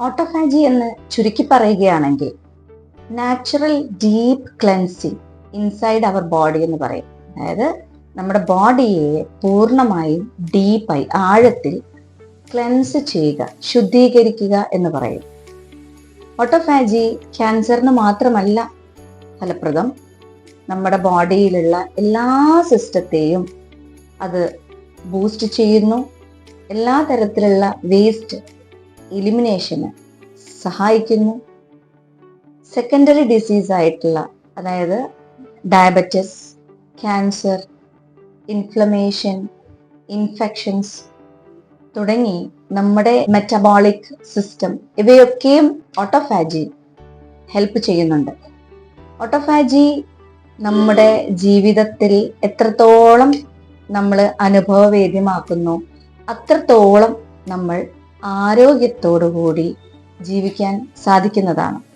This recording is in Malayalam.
ഓട്ടോഫാജി എന്ന് ചുരുക്കി പറയുകയാണെങ്കിൽ natural deep cleansing inside our body എന്ന് പറയും. അതായത് നമ്മുടെ ബോഡിയെ പൂർണമായും ഡീപ്പായി ആഴത്തിൽ ക്ലെൻസ് ചെയ്യുക ശുദ്ധീകരിക്കുക എന്ന് പറയും. ഓട്ടോഫാജി ക്യാൻസറിന് മാത്രമല്ല ഫലപ്രദം. നമ്മുടെ ബോഡിയിലുള്ള എല്ലാ സിസ്റ്റത്തെയും അത് ബൂസ്റ്റ് ചെയ്യുന്നു. എല്ലാ തരത്തിലുള്ള വേസ്റ്റ് എലിമിനേഷന് സഹായിക്കുന്നു. സെക്കൻഡറി ഡിസീസ് ആയിട്ടുള്ള അതായത് ഡയബറ്റിസ് ക്യാൻസർ ഇൻഫ്ലമേഷൻ ഇൻഫെക്ഷൻസ് തുടങ്ങി നമ്മുടെ മെറ്റബോളിക് സിസ്റ്റം ഇവയൊക്കെയും ഓട്ടോഫാജി ഹെൽപ്പ് ചെയ്യുന്നുണ്ട്. ഓട്ടോഫാജി നമ്മുടെ ജീവിതത്തിൽ എത്രത്തോളം നമ്മൾ അനുഭവവേദ്യമാക്കുന്നു അത്രത്തോളം നമ്മൾ ആരോഗ്യത്തോടു കൂടി ജീവിക്കാൻ സാധിക്കുന്നതാണ്.